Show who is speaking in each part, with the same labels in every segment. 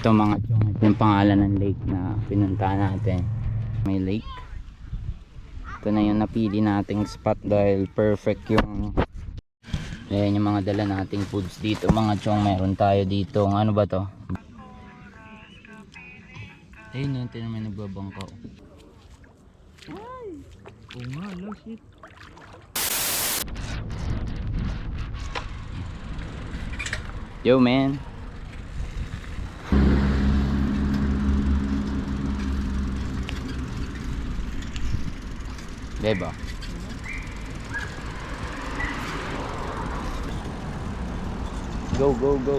Speaker 1: Ito mga chong, ito yung pangalan ng lake na pinuntahan natin. May lake. Ito na yung napili nating spot dahil perfect yung Ayan yung mga dala nating foods dito mga chong. Meron tayo dito. Ano ba to? Ayun yun, tinan mo yung nagbabangka. Ay! Oo nga, lo, shit. Yo, man. Beba. Go, go, go.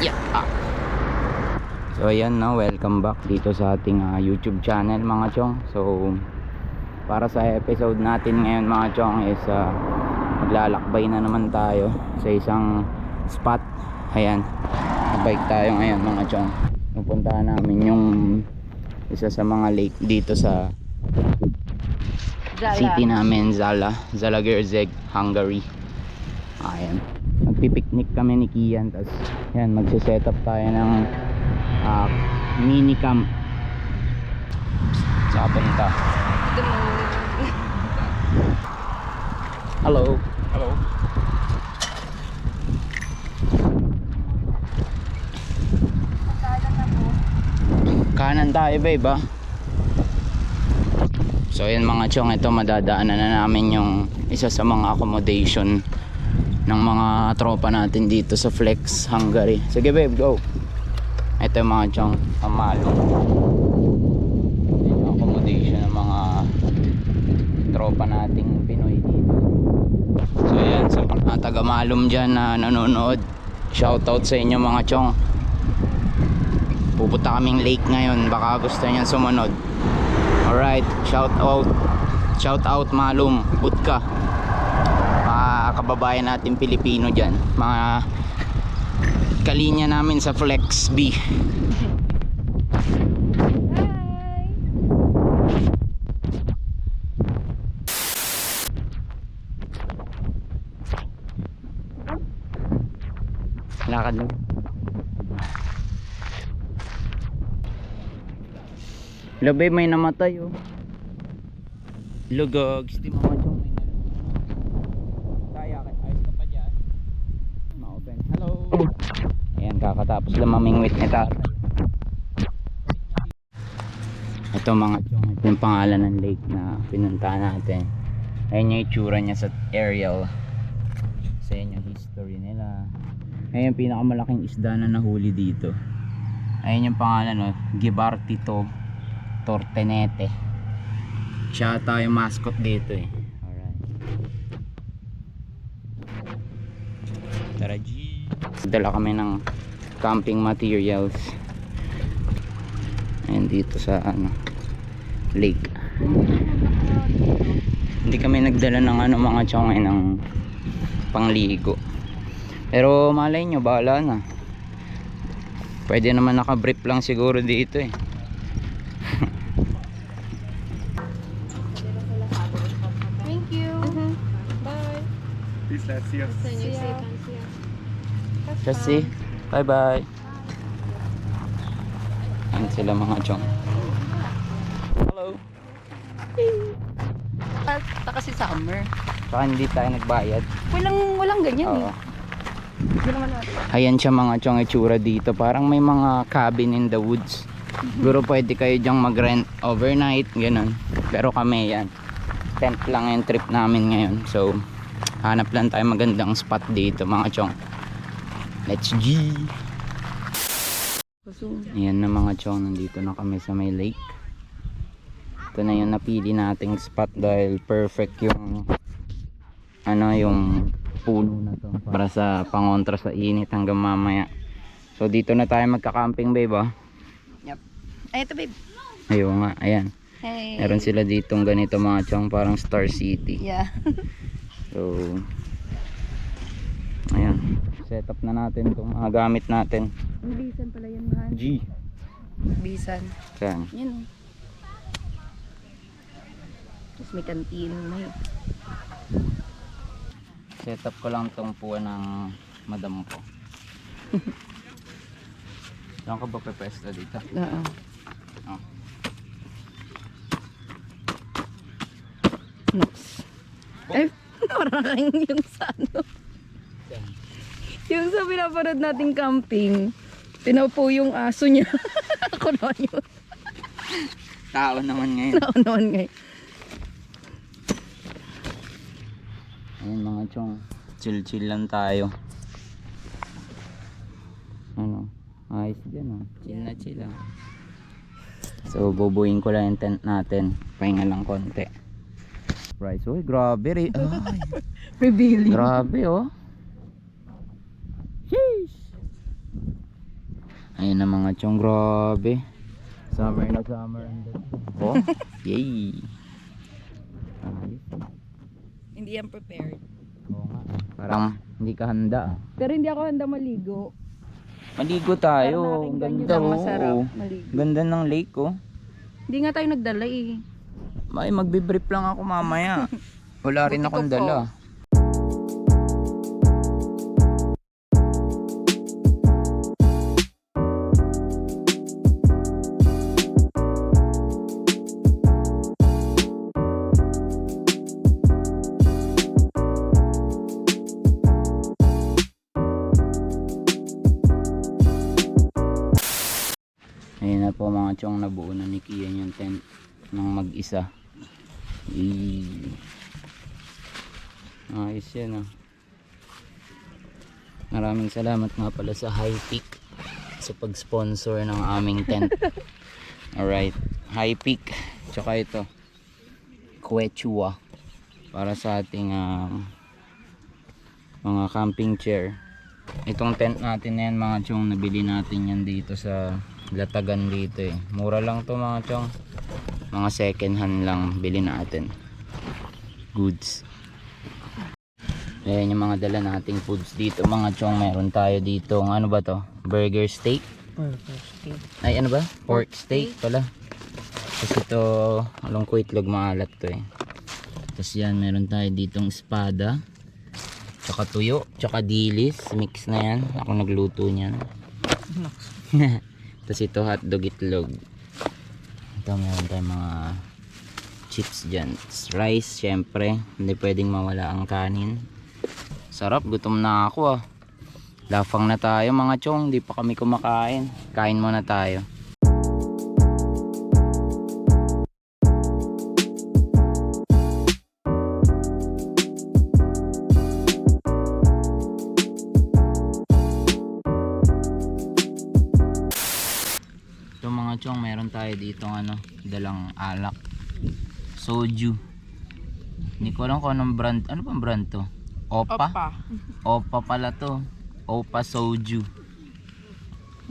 Speaker 1: Yeah. Ah. So ayan no, welcome back dito sa ating ah, YouTube channel mga chong. So para sa episode natin ngayon mga chong is ah, maglalakbay na naman tayo sa isang spot. Ayan. Bike tayo ngayon mga chong. Pupuntahan namin yung isa sa mga lake dito sa city namin Zala, Zalagirzeg, Hungary. Ayan. Magpipiknik kami ni Kian tapos yan magse-set up tayo ng ah, mini camp. Sa punta. Hello.
Speaker 2: Hello.
Speaker 1: Kanan tayo babe ah. So yan mga chong ito madadaanan na namin yung isa sa mga accommodation ng mga tropa natin dito sa Flex Hungary. Sige babe, go. Ito yung mga chong pamalo. Yung accommodation ng mga tropa nating Pinoy dito. So yan, sa mga taga Malum dyan na nanonood, shoutout sa inyo mga chong. Pupunta kaming lake ngayon, baka gusto niyan sumunod. Alright, shout out. Shout out Malum, Butka. Mga kababayan natin Pilipino dyan. Mga kalinya namin sa Flex B. Lakad lang. Babe, may namatay oh. Gogs, di may nalulunod. Kaya, ayos ka pa dyan. Ma-open. Hello. Ayan, kakatapos lang mamingwit ni tatay. Ito mga chong, ito yung pangalan ng lake na pinuntahan natin. Ayan yung itsura niya sa aerial. Sa yung history nila. Ayan yung pinakamalaking isda na nahuli dito. Ayan yung pangalan no, Gibartito Tortenete. Siya ata yung mascot dito eh. Alright. Tara G. Dala kami ng camping materials. Ayan dito sa ano lake. Hindi kami nagdala ng ano mga chongay ng pangligo. Pero malay nyo, bahala na. Pwede naman naka-brief lang siguro dito eh.
Speaker 2: See us.
Speaker 3: See ya.
Speaker 1: Just see. Bye bye. Ayan sila mga chong. Hello.
Speaker 3: Basta kasi summer.
Speaker 1: Saka hindi tayo nagbayad.
Speaker 3: Walang, walang ganyan
Speaker 1: Oo.
Speaker 3: eh. Hindi naman natin.
Speaker 1: Ayan siya mga chong itsura dito. Parang may mga cabin in the woods. Siguro pwede kayo dyang mag-rent overnight, ganun. Pero kami yan. Tent lang yung trip namin ngayon. So, hanap lang tayo magandang spot dito mga chong. Let's G! Ayan na mga chong, nandito na kami sa may lake. Ito na yung napili nating spot dahil perfect yung ano yung puno na to para sa pangontra sa init hanggang mamaya. So dito na tayo magka-camping babe ah.
Speaker 3: Ay, ito babe.
Speaker 1: Ayun nga, ayan.
Speaker 3: Hey.
Speaker 1: Meron sila ditong ganito mga chong parang Star City.
Speaker 3: Yeah.
Speaker 1: So ayan. Set up na natin itong mga gamit natin.
Speaker 3: Bisan pala yan, mahal.
Speaker 1: G.
Speaker 3: Bisan.
Speaker 1: Saan?
Speaker 3: Yan oh. Tapos may kantin. May...
Speaker 1: Set up ko lang tong puwan ng madam ko. Saan ka ba pepesto dito?
Speaker 3: Oo.
Speaker 1: Oh.
Speaker 3: Nox. Ay, parang yung sa ano. Yung sa pinapanood nating camping, pinaupo yung aso niya. Ako naman yun.
Speaker 1: Tao naman ngayon.
Speaker 3: Ako naman ngayon.
Speaker 1: Ayun mga chong. Chill chill lang tayo. Ano? Ayos dyan oh. Chill na chill ah. So bubuin ko lang yung tent natin. Pahinga lang konti. Price. Uy grabe rin. Ay,
Speaker 3: Revealing.
Speaker 1: grabe oh. Sheesh. Ayun na mga chong grabe. Summer na summer. Oh, yay. Ayos.
Speaker 3: Hindi yan prepared.
Speaker 1: Oo nga. Parang hindi ka handa. ah.
Speaker 3: Pero hindi ako handa maligo.
Speaker 1: Maligo
Speaker 3: Pero
Speaker 1: tayo. Ang Ganda
Speaker 3: lang
Speaker 1: oh.
Speaker 3: masarap maligo.
Speaker 1: Ganda ng lake oh.
Speaker 3: Hindi nga tayo nagdala eh.
Speaker 1: Ay, magbe-brief lang ako mamaya. Wala rin akong dala. Ayun na po mga chong nabuo na ni Kian yung tent ng mag-isa. Eee. Ayos yan ah. Maraming salamat nga pala sa High Peak sa pag-sponsor ng aming tent. Alright. High Peak. Tsaka ito. Quechua. Para sa ating um, mga camping chair. Itong tent natin na yan mga chong nabili natin yan dito sa Latagan dito eh. Mura lang to mga chong. Mga second hand lang bili natin. Goods. Ayan yung mga dala nating foods dito mga chong. Meron tayo dito. Ano ba to? Burger steak. Ay ano ba? Pork steak pala. Tapos ito, along ko itlog maalat to eh. Tapos yan, meron tayo ditong espada. Tsaka tuyo, tsaka dilis. Mix na yan. Ako nagluto niyan. Tapos ito hotdog itlog. Ito meron tayong mga chips dyan. Rice, syempre. Hindi pwedeng mawala ang kanin. Sarap, gutom na ako ah. Lafang na tayo mga chong, hindi pa kami kumakain. Kain muna tayo. Mga chong, meron tayo dito ano, dalang alak. Soju. Hindi ko alam kung anong brand. Ano bang brand to? Opa? Opa pala to. Opa Soju.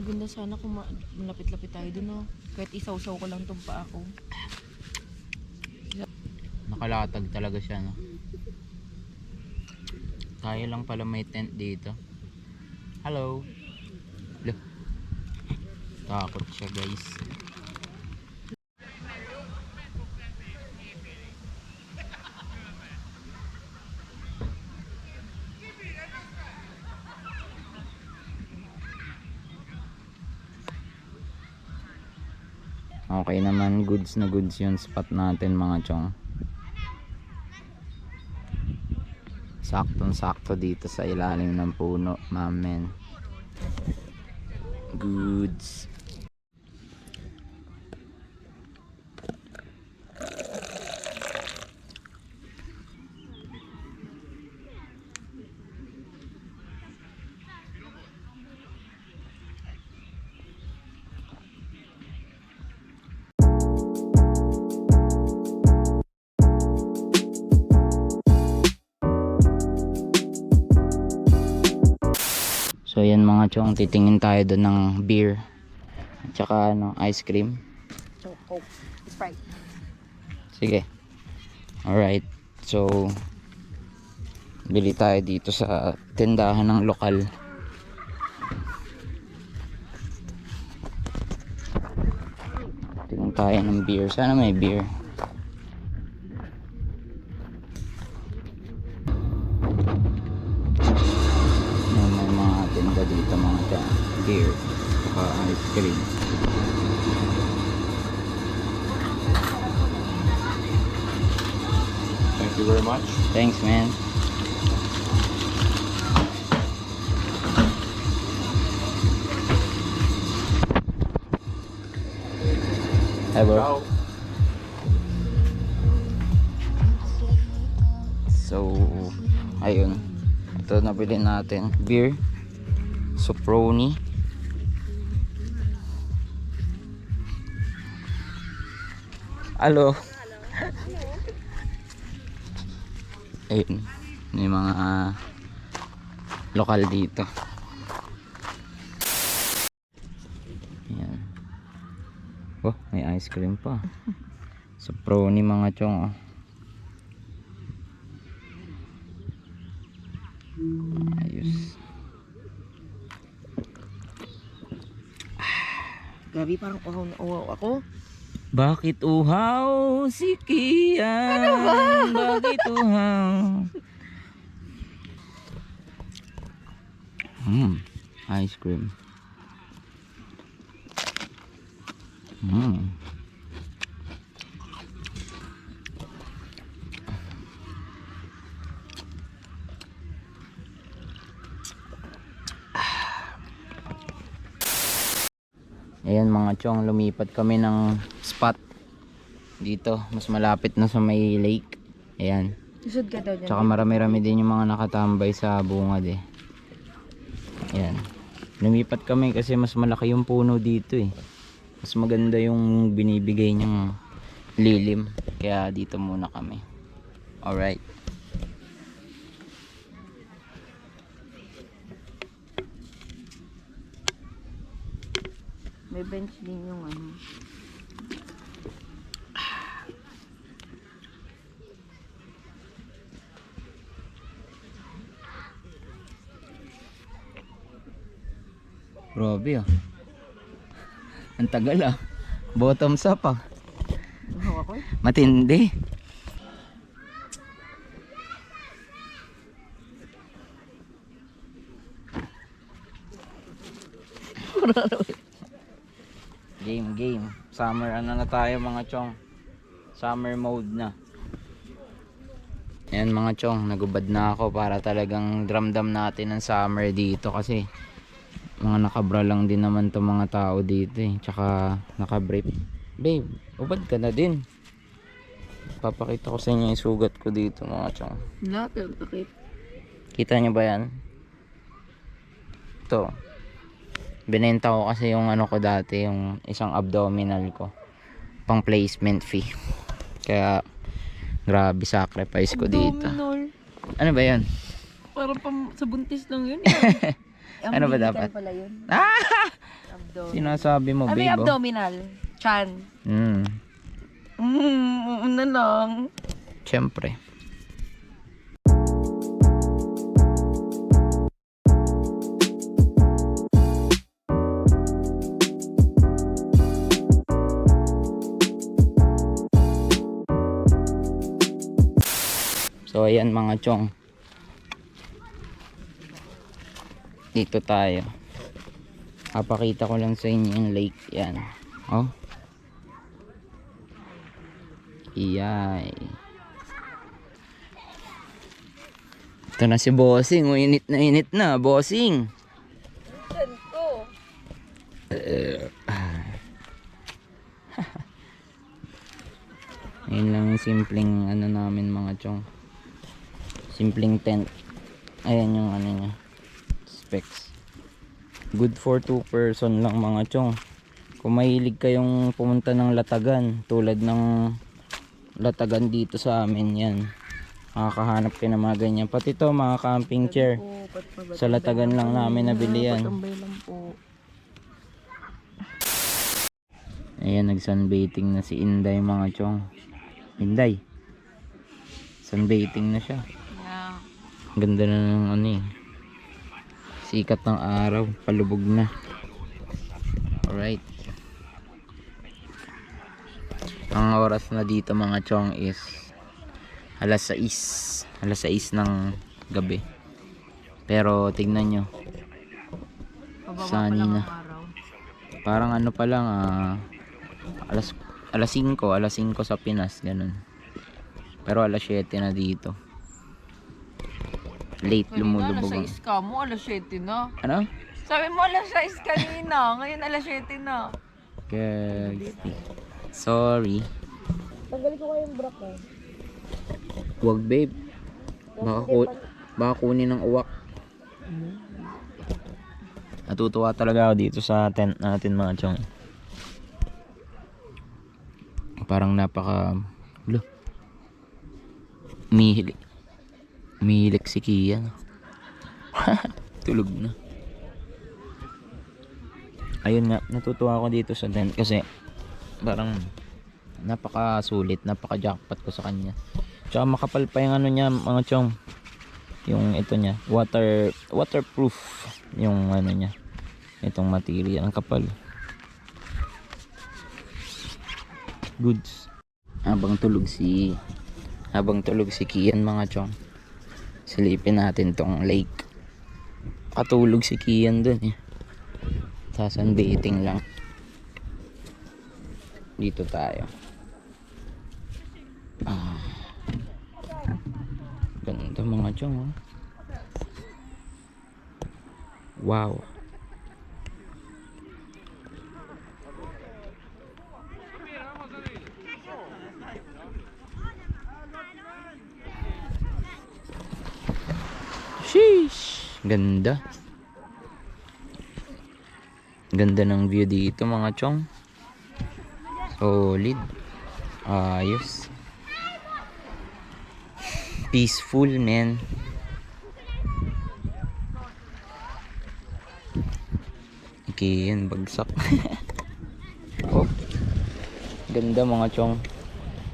Speaker 2: Ganda sana kung ma- malapit-lapit tayo dun, no? Kahit isaw-saw ko lang tong pa ako.
Speaker 1: Nakalatag talaga siya, no? Tayo lang pala may tent dito. Hello. Takot siya, guys. Okay naman, goods na goods yung spot natin mga chong. Saktong sakto dito sa ilalim ng puno, mamen. Goods. So yan mga chong, titingin tayo doon ng beer. Tsaka ano, ice cream.
Speaker 3: Coke. Sprite.
Speaker 1: Sige. Alright. So, bili tayo dito sa tindahan ng lokal. Tingin tayo ng beer. Sana may beer. Beer. Saka ice cream.
Speaker 4: Thank you very much.
Speaker 1: Thanks, man. Bro.
Speaker 4: Ciao.
Speaker 1: So, ayun. Ito nabili natin. Beer. Soproni. Hello. Ayun. May mga lokal dito. Ayan. Oh, may ice cream pa. Soproni mga chong. Oh. Ayos.
Speaker 2: Grabe, parang uhaw na uhaw ako.
Speaker 1: Bakit uhaw si Kian? Ano ba? Bakit uhaw? Hmm, ice cream. Hmm. Ayan mga chong, lumipat kami ng spot dito. Mas malapit na sa may lake. Ayan.
Speaker 2: Susod ka daw dyan.
Speaker 1: Tsaka marami-rami din yung mga nakatambay sa bungad eh. Ayan. Lumipat kami kasi mas malaki yung puno dito eh. Mas maganda yung binibigay niyang lilim. Kaya dito muna kami. Alright.
Speaker 2: May bench din yung ano.
Speaker 1: Grabe ah. Ang tagal ah. Bottoms up ah.
Speaker 2: Eh.
Speaker 1: Matindi. game, game. Summer ano na tayo mga chong. Summer mode na. Ayan mga chong, nagubad na ako para talagang dramdam natin ang summer dito kasi mga nakabra lang din naman to mga tao dito eh. Tsaka nakabrief. Babe, ubad ka na din. Papakita ko sa inyo yung sugat ko dito mga chong.
Speaker 2: Wala, pero bakit?
Speaker 1: Kita nyo ba yan? Ito. Binenta ko kasi yung ano ko dati, yung isang abdominal ko. Pang placement fee. Kaya, grabe sacrifice ko dito.
Speaker 2: Abdominal.
Speaker 1: Ano ba yan?
Speaker 2: Parang pam, sa buntis lang yun. eh.
Speaker 1: Ano ba dapat?
Speaker 2: pala yun.
Speaker 1: Ah! Sinasabi mo,
Speaker 2: may
Speaker 1: babe. oh.
Speaker 2: abdominal. Chan.
Speaker 1: Hmm,
Speaker 2: Mm, ano lang.
Speaker 1: syempre. So ayan mga chong. Dito tayo. Papakita ko lang sa inyo yung lake yan. Oh. Iyay. Ito na si Bossing. O, init na init na. Bossing. Ayun lang yung simpleng ano namin mga chong. Simpleng tent. Ayan yung ano niya. Specs. Good for two person lang mga chong. Kung mahilig kayong pumunta ng latagan tulad ng latagan dito sa amin yan. Makakahanap kayo ng mga ganyan. Pati to mga camping chair. Sa latagan lang namin nabili yan. Ayan, nag-sunbathing na si Inday mga chong. Inday. Sunbathing na siya. Ganda na ng ano eh. Sikat ng araw, palubog na. Alright. Ang oras na dito mga chong is alas 6. Alas 6 ng gabi. Pero tignan nyo. Sunny na. Parang ano pa lang, ah, alas, alas 5, alas 5 sa Pinas, ganun. Pero alas 7 na dito. Late lumulubog.
Speaker 2: alas
Speaker 1: ang-
Speaker 2: 6 ka mo, alas 7 na.
Speaker 1: Ano?
Speaker 2: Sabi mo alas 6 kanina, ngayon alas 7 na.
Speaker 1: Guys. Sorry.
Speaker 2: Tanggalin ko kayong bra ko.
Speaker 1: Wag babe. Baka, ku- baka kunin ng uwak. Natutuwa talaga ako dito sa tent natin mga chong. Parang napaka... Lo. Mihili. Mihilik si Kian. Tulog na. Ayun nga, natutuwa ako dito sa tent kasi parang napaka sulit, napaka jackpot ko sa kanya. Tsaka makapal pa yung ano niya, mga chong. Yung ito niya, water waterproof yung ano niya. Itong material, ang kapal. Goods. Habang tulog si habang tulog si Kian mga chong. Silipin natin tong lake. Katulog si Kian dun eh. Sasunbathing lang. Dito tayo. Ah. Ganda mga chong oh. Wow. Sheesh. Ganda. Ganda ng view dito mga chong. Solid. Ayos. Peaceful, man. Okay, yan, bagsak. oh. Ganda mga chong.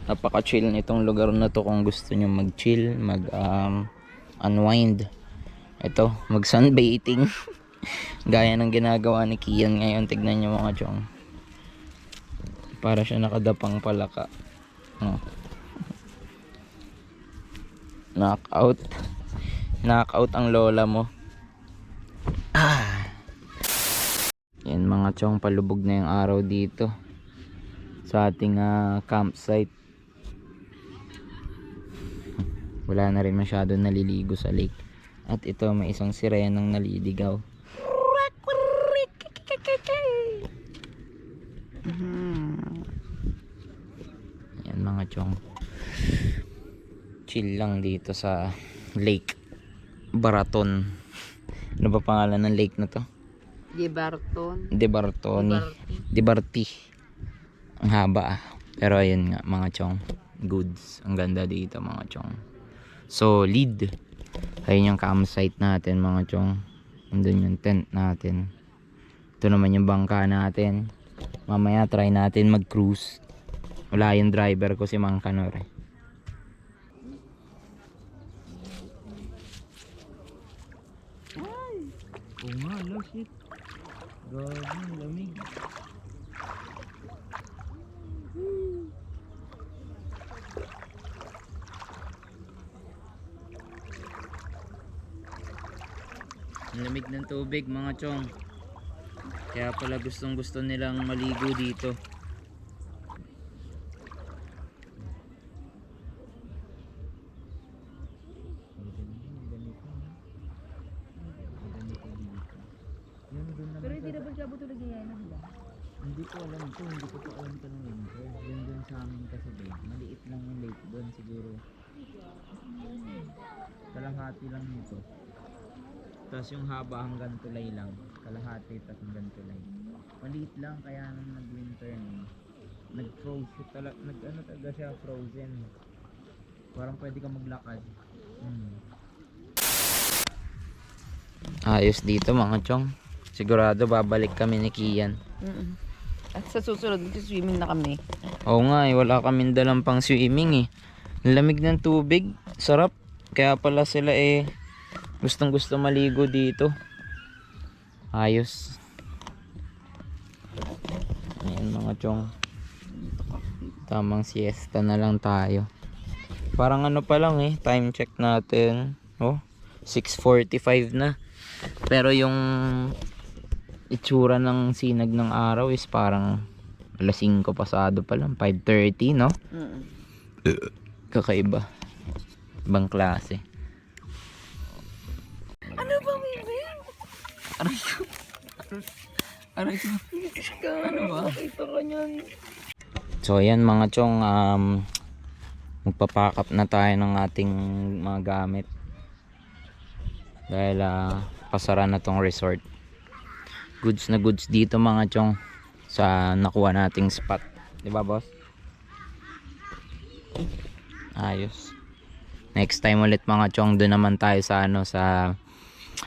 Speaker 1: Napaka-chill nitong lugar na to kung gusto nyo mag-chill, mag um, unwind. Ito, mag sunbathing. Gaya ng ginagawa ni Kian ngayon. Tignan nyo mga chong. Para siya nakadapang palaka. Oh. Knockout. Knockout ang lola mo. Ah. Yan mga chong palubog na yung araw dito. Sa ating ah, campsite. Wala na rin masyado naliligo sa lake. At ito may isang sirenang naliligaw. Yan mga chong. Chill lang dito sa lake. Baraton. Ano ba pangalan ng lake na to?
Speaker 2: Di Barton.
Speaker 1: De Bartoni. De Barti. Ang haba ah. Pero ayun nga mga chong. Goods. Ang ganda dito mga chong. Solid. Ayun yung campsite natin mga chong. Andun yung tent natin. Ito naman yung bangka natin. Mamaya try natin mag-cruise. Wala yung driver ko si Mang Kanor eh. Oo nga, lo, shit. Gabi, lamig. Ang lamig ng tubig mga chong. Kaya pala gustong gusto nilang maligo dito.
Speaker 2: Pero hindi na ba siya butulog niya yan?
Speaker 1: Hindi ko alam to, hindi ko pa alam ko. Yun dun sa amin kasi babe, maliit lang yung lake doon siguro. Kalahati lang nito. Tapos yung haba hanggang tulay lang. Kalahati tapos hanggang tulay. Maliit lang kaya nung nag-winter na nag-froze siya talaga, nag ano talaga siya frozen. Parang pwede ka maglakad. Hmm. Ayos dito mga chong. Sigurado babalik kami ni Kian.
Speaker 2: At sa susunod, swimming na kami.
Speaker 1: Oo nga eh, wala kaming dalang pang swimming eh. Ang Lamig ng tubig, sarap. Kaya pala sila eh, gustong gusto maligo dito. Ayos. Ayan mga chong. Tamang siesta na lang tayo. Parang ano pa lang eh, time check natin. Oh, 6.45 na. Pero yung itsura ng sinag ng araw is parang alas 5 pasado pa lang, 5.30 no?
Speaker 3: Mm.
Speaker 1: Kakaiba. Ibang klase. Ko. Aray ko.
Speaker 3: Ano ba? Ito ka.
Speaker 1: So ayan mga chong, um, magpapack up na tayo ng ating mga gamit. Dahil ah, pasara na tong resort. Goods na goods dito mga chong sa nakuha nating spot. 'Di ba boss? Ayos. Next time ulit mga chong doon naman tayo sa ano sa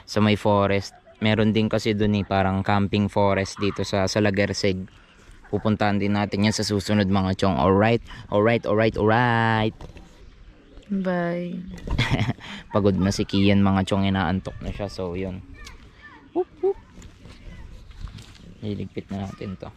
Speaker 1: sa may forest. Meron din kasi doon eh parang camping forest dito sa Salagerseg. Pupuntahan din natin yan sa susunod mga chong. Alright, alright, alright, alright.
Speaker 3: Bye.
Speaker 1: Pagod na si Kian mga chong, inaantok na siya. So yun. Whoop, whoop. Iligpit na natin to.